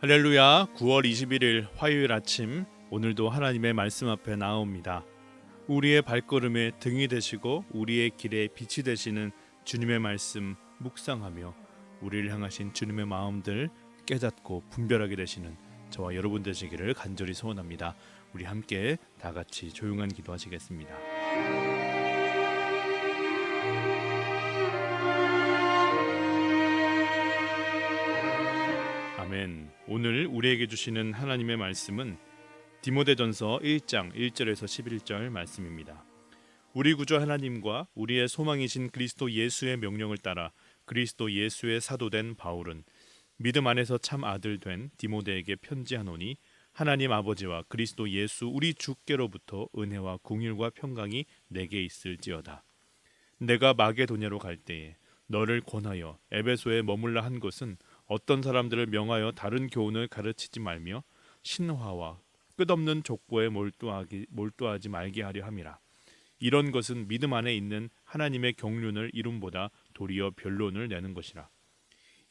할렐루야 9월 21일 화요일 아침 오늘도 하나님의 말씀 앞에 나옵니다. 우리의 발걸음에 등이 되시고 우리의 길에 빛이 되시는 주님의 말씀 묵상하며 우리를 향하신 주님의 마음들 깨닫고 분별하게 되시는 저와 여러분 되시기를 간절히 소원합니다. 우리 함께 다 같이 조용한 기도하시겠습니다. 아멘. 오늘 우리에게 주시는 하나님의 말씀은 디모데전서 1장 1절에서 11절 말씀입니다. 우리 구주 하나님과 우리의 소망이신 그리스도 예수의 명령을 따라 그리스도 예수의 사도된 바울은 믿음 안에서 참 아들 된 디모데에게 편지하노니 하나님 아버지와 그리스도 예수 우리 주께로부터 은혜와 궁일과 평강이 내게 있을지어다. 내가 마게도냐로 갈 때에 너를 권하여 에베소에 머물라 한 것은 어떤 사람들을 명하여 다른 교훈을 가르치지 말며 신화와 끝없는 족보에 몰두하기, 몰두하지 말게 하려 함이라. 이런 것은 믿음 안에 있는 하나님의 경륜을 이룸보다 도리어 변론을 내는 것이라.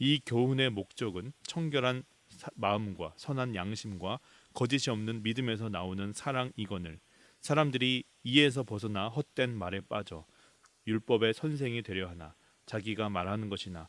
이 교훈의 목적은 청결한 사- 마음과 선한 양심과 거짓이 없는 믿음에서 나오는 사랑이거늘 사람들이 이에서 벗어나 헛된 말에 빠져 율법의 선생이 되려 하나 자기가 말하는 것이나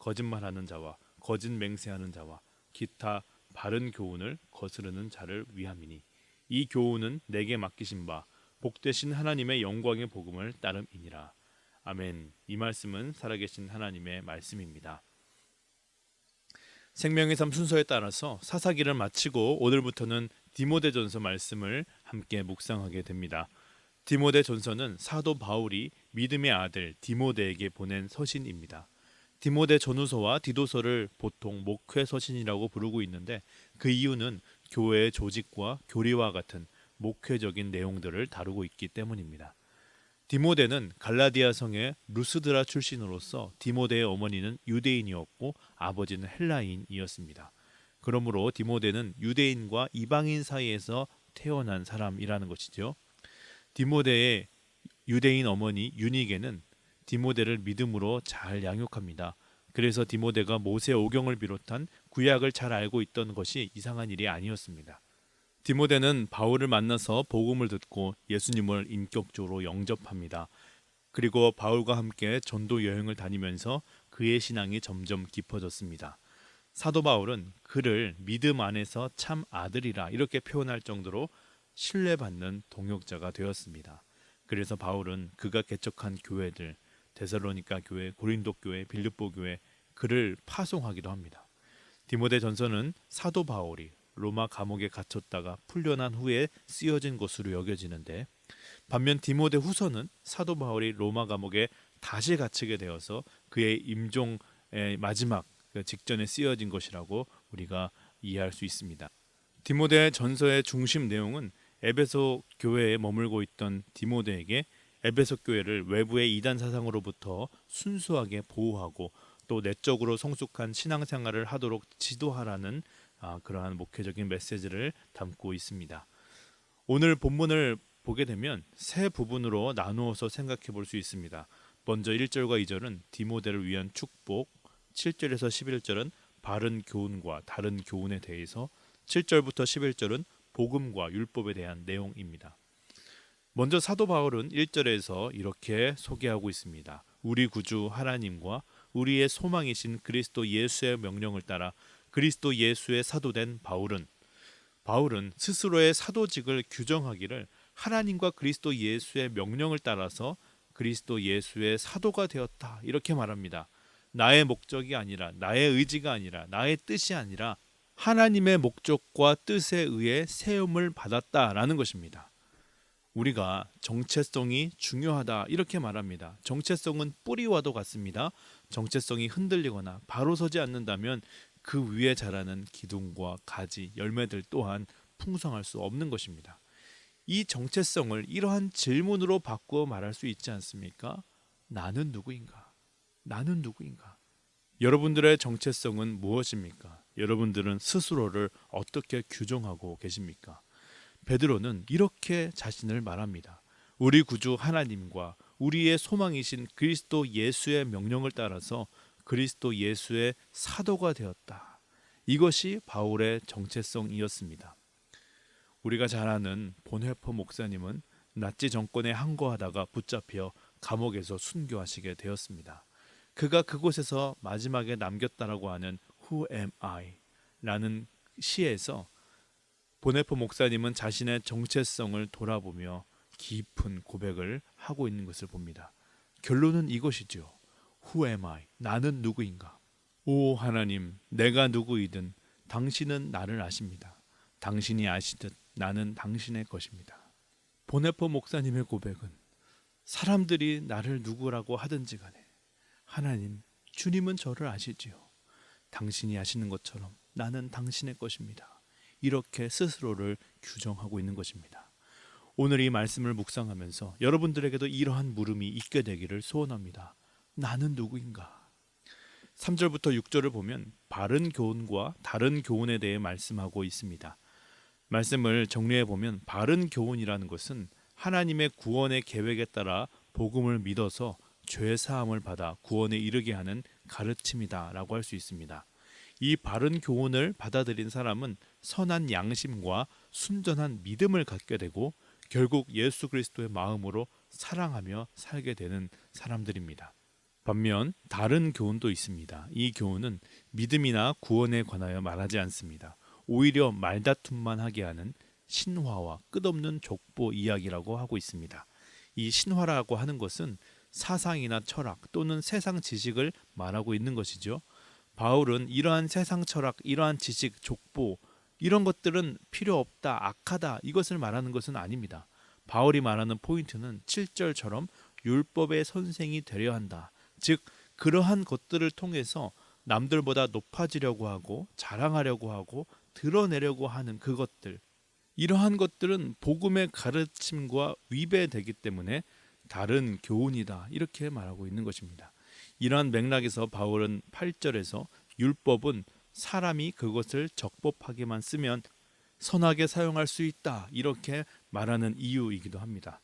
거짓말하는 자와 거짓 맹세하는 자와 기타 바른 교훈을 거스르는 자를 위함이니 이 교훈은 내게 맡기신 바 복되신 하나님의 영광의 복음을 따름이니라. 아멘. 이 말씀은 살아계신 하나님의 말씀입니다. 생명의 삶 순서에 따라서 사사기를 마치고 오늘부터는 디모데전서 말씀을 함께 묵상하게 됩니다. 디모데전서는 사도 바울이 믿음의 아들 디모데에게 보낸 서신입니다. 디모데 전후서와 디도서를 보통 목회 서신이라고 부르고 있는데 그 이유는 교회의 조직과 교리와 같은 목회적인 내용들을 다루고 있기 때문입니다. 디모데는 갈라디아 성의 루스드라 출신으로서 디모데의 어머니는 유대인이었고 아버지는 헬라인이었습니다. 그러므로 디모데는 유대인과 이방인 사이에서 태어난 사람이라는 것이죠. 디모데의 유대인 어머니 유니게는 디모데를 믿음으로 잘 양육합니다. 그래서 디모데가 모세 오경을 비롯한 구약을 잘 알고 있던 것이 이상한 일이 아니었습니다. 디모데는 바울을 만나서 복음을 듣고 예수님을 인격적으로 영접합니다. 그리고 바울과 함께 전도 여행을 다니면서 그의 신앙이 점점 깊어졌습니다. 사도 바울은 그를 믿음 안에서 참 아들이라 이렇게 표현할 정도로 신뢰받는 동역자가 되었습니다. 그래서 바울은 그가 개척한 교회들 데살로니가 교회, 고린도 교회, 빌립보 교회 그를 파송하기도 합니다. 디모데 전서는 사도 바울이 로마 감옥에 갇혔다가 풀려난 후에 쓰여진 것으로 여겨지는데 반면 디모데 후서는 사도 바울이 로마 감옥에 다시 갇히게 되어서 그의 임종의 마지막 그 직전에 쓰여진 것이라고 우리가 이해할 수 있습니다. 디모데 전서의 중심 내용은 에베소 교회에 머물고 있던 디모데에게 에베소 교회를 외부의 이단 사상으로부터 순수하게 보호하고 또 내적으로 성숙한 신앙생활을 하도록 지도하라는 아, 그러한 목회적인 메시지를 담고 있습니다. 오늘 본문을 보게 되면 세 부분으로 나누어서 생각해 볼 수 있습니다. 먼저 1절과 2절은 디모데를 위한 축복, 7절에서 11절은 바른 교훈과 다른 교훈에 대해서 7절부터 11절은 복음과 율법에 대한 내용입니다. 먼저 사도 바울은 1절에서 이렇게 소개하고 있습니다. 우리 구주 하나님과 우리의 소망이신 그리스도 예수의 명령을 따라 그리스도 예수의 사도된 바울은 바울은 스스로의 사도직을 규정하기를 하나님과 그리스도 예수의 명령을 따라서 그리스도 예수의 사도가 되었다 이렇게 말합니다. 나의 목적이 아니라 나의 의지가 아니라 나의 뜻이 아니라 하나님의 목적과 뜻에 의해 세움을 받았다라는 것입니다. 우리가 정체성이 중요하다 이렇게 말합니다. 정체성은 뿌리와도 같습니다. 정체성이 흔들리거나 바로 서지 않는다면 그 위에 자라는 기둥과 가지, 열매들 또한 풍성할 수 없는 것입니다. 이 정체성을 이러한 질문으로 바꾸어 말할 수 있지 않습니까? 나는 누구인가? 나는 누구인가? 여러분들의 정체성은 무엇입니까? 여러분들은 스스로를 어떻게 규정하고 계십니까? 베드로는 이렇게 자신을 말합니다. 우리 구주 하나님과 우리의 소망이신 그리스도 예수의 명령을 따라서 그리스도 예수의 사도가 되었다. 이것이 바울의 정체성이었습니다. 우리가 잘 아는 본회퍼 목사님은 나치 정권에 항거하다가 붙잡혀 감옥에서 순교하시게 되었습니다. 그가 그곳에서 마지막에 남겼다라고 하는 Who am I? 라는 시에서 보네포 목사님은 자신의 정체성을 돌아보며 깊은 고백을 하고 있는 것을 봅니다. 결론은 이것이죠. Who am I? 나는 누구인가? 오 하나님, 내가 누구이든 당신은 나를 아십니다. 당신이 아시듯 나는 당신의 것입니다. 보네포 목사님의 고백은 사람들이 나를 누구라고 하든지 간에 하나님, 주님은 저를 아시지요. 당신이 아시는 것처럼 나는 당신의 것입니다. 이렇게 스스로를 규정하고 있는 것입니다. 오늘 이 말씀을 묵상하면서 여러분들에게도 이러한 물음이 있게 되기를 소원합니다. 나는 누구인가? 3절부터 6절을 보면 바른 교훈과 다른 교훈에 대해 말씀하고 있습니다. 말씀을 정리해 보면 바른 교훈이라는 것은 하나님의 구원의 계획에 따라 복음을 믿어서 죄 사함을 받아 구원에 이르게 하는 가르침이다라고 할 수 있습니다. 이 바른 교훈을 받아들인 사람은 선한 양심과 순전한 믿음을 갖게 되고 결국 예수 그리스도의 마음으로 사랑하며 살게 되는 사람들입니다. 반면 다른 교훈도 있습니다. 이 교훈은 믿음이나 구원에 관하여 말하지 않습니다. 오히려 말다툼만 하게 하는 신화와 끝없는 족보 이야기라고 하고 있습니다. 이 신화라고 하는 것은 사상이나 철학 또는 세상 지식을 말하고 있는 것이죠. 바울은 이러한 세상 철학, 이러한 지식, 족보 이런 것들은 필요 없다, 악하다 이것을 말하는 것은 아닙니다. 바울이 말하는 포인트는 7절처럼 율법의 선생이 되려 한다. 즉 그러한 것들을 통해서 남들보다 높아지려고 하고 자랑하려고 하고 드러내려고 하는 그것들 이러한 것들은 복음의 가르침과 위배되기 때문에 다른 교훈이다 이렇게 말하고 있는 것입니다. 이러한 맥락에서 바울은 8절에서 율법은 사람이 그것을 적법하게만 쓰면 선하게 사용할 수 있다 이렇게 말하는 이유이기도 합니다.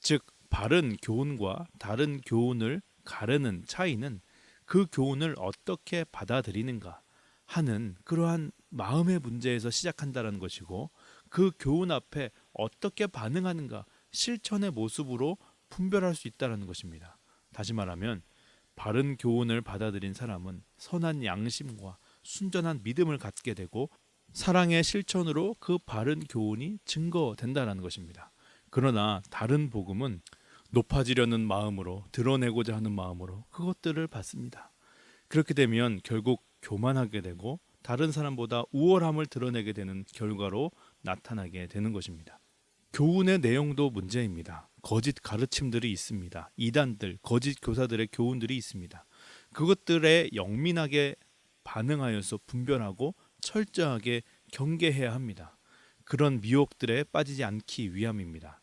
즉 바른 교훈과 다른 교훈을 가르는 차이는 그 교훈을 어떻게 받아들이는가 하는 그러한 마음의 문제에서 시작한다는 것이고 그 교훈 앞에 어떻게 반응하는가 실천의 모습으로 분별할 수 있다는 것입니다. 다시 말하면 바른 교훈을 받아들인 사람은 선한 양심과 순전한 믿음을 갖게 되고 사랑의 실천으로 그 바른 교훈이 증거된다는 것입니다. 그러나 다른 복음은 높아지려는 마음으로 드러내고자 하는 마음으로 그것들을 받습니다. 그렇게 되면 결국 교만하게 되고 다른 사람보다 우월함을 드러내게 되는 결과로 나타나게 되는 것입니다. 교훈의 내용도 문제입니다. 거짓 가르침들이 있습니다. 이단들, 거짓 교사들의 교훈들이 있습니다. 그것들에 영민하게 반응하여서 분별하고 철저하게 경계해야 합니다. 그런 미혹들에 빠지지 않기 위함입니다.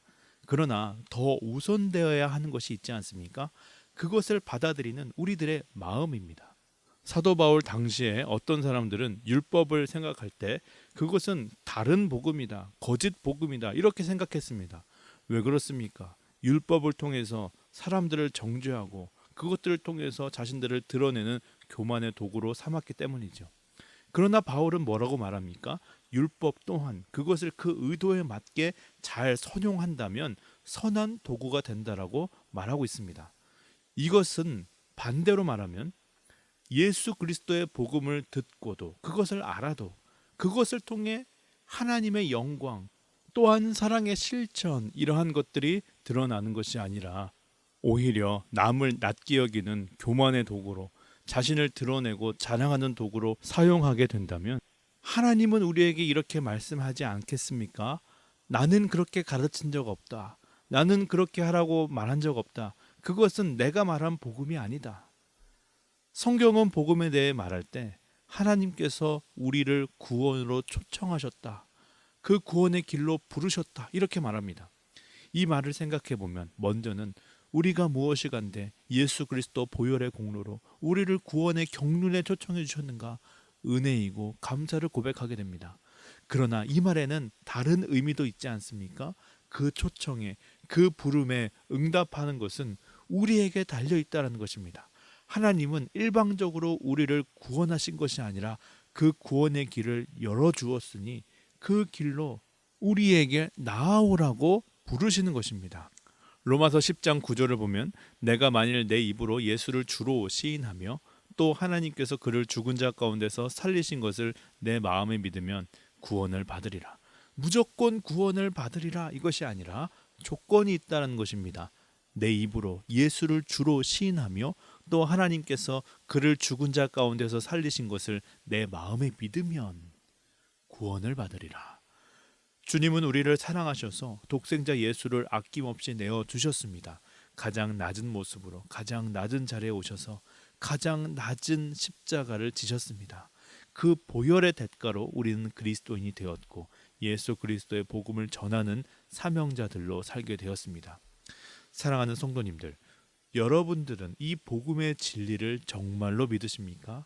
그러나 더 우선되어야 하는 것이 있지 않습니까? 그것을 받아들이는 우리들의 마음입니다. 사도 바울 당시에 어떤 사람들은 율법을 생각할 때 그것은 다른 복음이다, 거짓 복음이다 이렇게 생각했습니다. 왜 그렇습니까? 율법을 통해서 사람들을 정죄하고 그것들을 통해서 자신들을 드러내는 교만의 도구로 삼았기 때문이죠. 그러나 바울은 뭐라고 말합니까? 율법 또한 그것을 그 의도에 맞게 잘 선용한다면 선한 도구가 된다라고 말하고 있습니다. 이것은 반대로 말하면 예수 그리스도의 복음을 듣고도 그것을 알아도 그것을 통해 하나님의 영광 또한 사랑의 실천 이러한 것들이 드러나는 것이 아니라 오히려 남을 낮게 여기는 교만의 도구로 자신을 드러내고 자랑하는 도구로 사용하게 된다면 하나님은 우리에게 이렇게 말씀하지 않겠습니까? 나는 그렇게 가르친 적 없다. 나는 그렇게 하라고 말한 적 없다. 그것은 내가 말한 복음이 아니다. 성경은 복음에 대해 말할 때 하나님께서 우리를 구원으로 초청하셨다. 그 구원의 길로 부르셨다. 이렇게 말합니다. 이 말을 생각해 보면 먼저는 우리가 무엇이 간데 예수 그리스도 보혈의 공로로 우리를 구원의 경륜에 초청해 주셨는가 은혜이고 감사를 고백하게 됩니다. 그러나 이 말에는 다른 의미도 있지 않습니까? 그 초청에 그 부름에 응답하는 것은 우리에게 달려 있다라는 것입니다. 하나님은 일방적으로 우리를 구원하신 것이 아니라 그 구원의 길을 열어 주었으니 그 길로 우리에게 나아오라고 부르시는 것입니다. 로마서 10장 9절을 보면 내가 만일 내 입으로 예수를 주로 시인하며 또 하나님께서 그를 죽은 자 가운데서 살리신 것을 내 마음에 믿으면 구원을 받으리라. 무조건 구원을 받으리라 이것이 아니라 조건이 있다는 것입니다. 내 입으로 예수를 주로 시인하며 또 하나님께서 그를 죽은 자 가운데서 살리신 것을 내 마음에 믿으면 구원을 받으리라. 주님은 우리를 사랑하셔서 독생자 예수를 아낌없이 내어 주셨습니다. 가장 낮은 모습으로 가장 낮은 자리에 오셔서 가장 낮은 십자가를 지셨습니다. 그 보혈의 대가로 우리는 그리스도인이 되었고 예수 그리스도의 복음을 전하는 사명자들로 살게 되었습니다. 사랑하는 성도님들, 여러분들은 이 복음의 진리를 정말로 믿으십니까?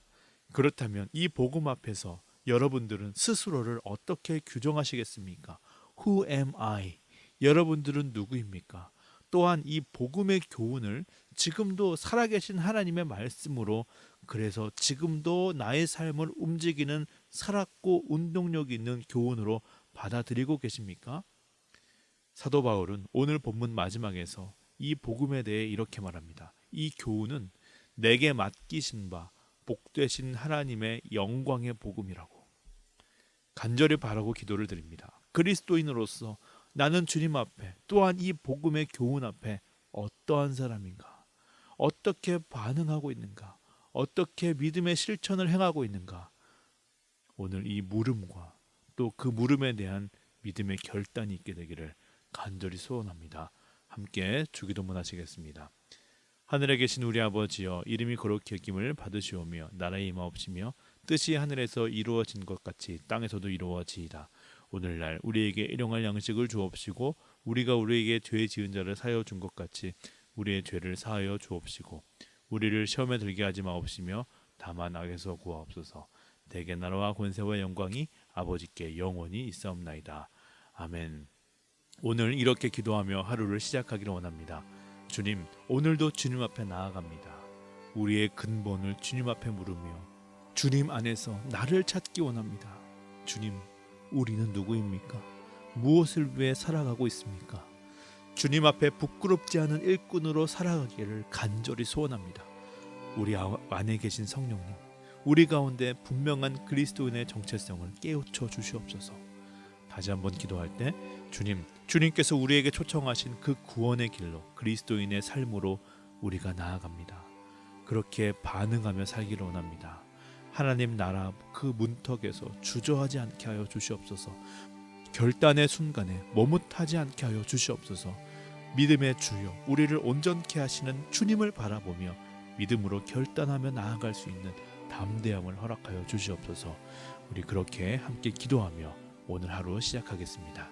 그렇다면 이 복음 앞에서 여러분들은 스스로를 어떻게 규정하시겠습니까? Who am I? 여러분들은 누구입니까? 또한 이 복음의 교훈을 지금도 살아계신 하나님의 말씀으로 그래서 지금도 나의 삶을 움직이는 살았고 운동력 있는 교훈으로 받아들이고 계십니까? 사도 바울은 오늘 본문 마지막에서 이 복음에 대해 이렇게 말합니다. 이 교훈은 내게 맡기신 바 복되신 하나님의 영광의 복음이라고 간절히 바라고 기도를 드립니다. 그리스도인으로서 나는 주님 앞에 또한 이 복음의 교훈 앞에 어떠한 사람인가? 어떻게 반응하고 있는가? 어떻게 믿음의 실천을 행하고 있는가? 오늘 이 물음과 또 그 물음에 대한 믿음의 결단이 있게 되기를 간절히 소원합니다. 함께 주기도문 하시겠습니다. 하늘에 계신 우리 아버지여 이름이 거룩히 여김을 받으시오며 나라의 임하옵시며 뜻이 하늘에서 이루어진 것 같이 땅에서도 이루어지이다. 오늘날 우리에게 일용할 양식을 주옵시고 우리가 우리에게 죄 지은 자를 사하여 준 것 같이 우리의 죄를 사하여 주옵시고 우리를 시험에 들게 하지 마옵시며 다만 악에서 구하옵소서. 대개 나라와 권세와 영광이 아버지께 영원히 있사옵나이다. 아멘. 오늘 이렇게 기도하며 하루를 시작하기를 원합니다. 주님, 오늘도 주님 앞에 나아갑니다. 우리의 근본을 주님 앞에 물으며 주님 안에서 나를 찾기 원합니다. 주님, 우리는 누구입니까? 무엇을 위해 살아가고 있습니까? 주님 앞에 부끄럽지 않은 일꾼으로 살아가기를 간절히 소원합니다. 우리 아- 안에 계신 성령님, 우리 가운데 분명한 그리스도인의 정체성을 깨우쳐 주시옵소서. 다시 한번 기도할 때 주님, 주님께서 우리에게 초청하신 그 구원의 길로 그리스도인의 삶으로 우리가 나아갑니다. 그렇게 반응하며 살기를 원합니다. 하나님 나라 그 문턱에서 주저하지 않게 하여 주시옵소서. 결단의 순간에 머뭇하지 않게 하여 주시옵소서. 믿음의 주요 우리를 온전케 하시는 주님을 바라보며 믿음으로 결단하며 나아갈 수 있는 담대함을 허락하여 주시옵소서. 우리 그렇게 함께 기도하며 오늘 하루 시작하겠습니다.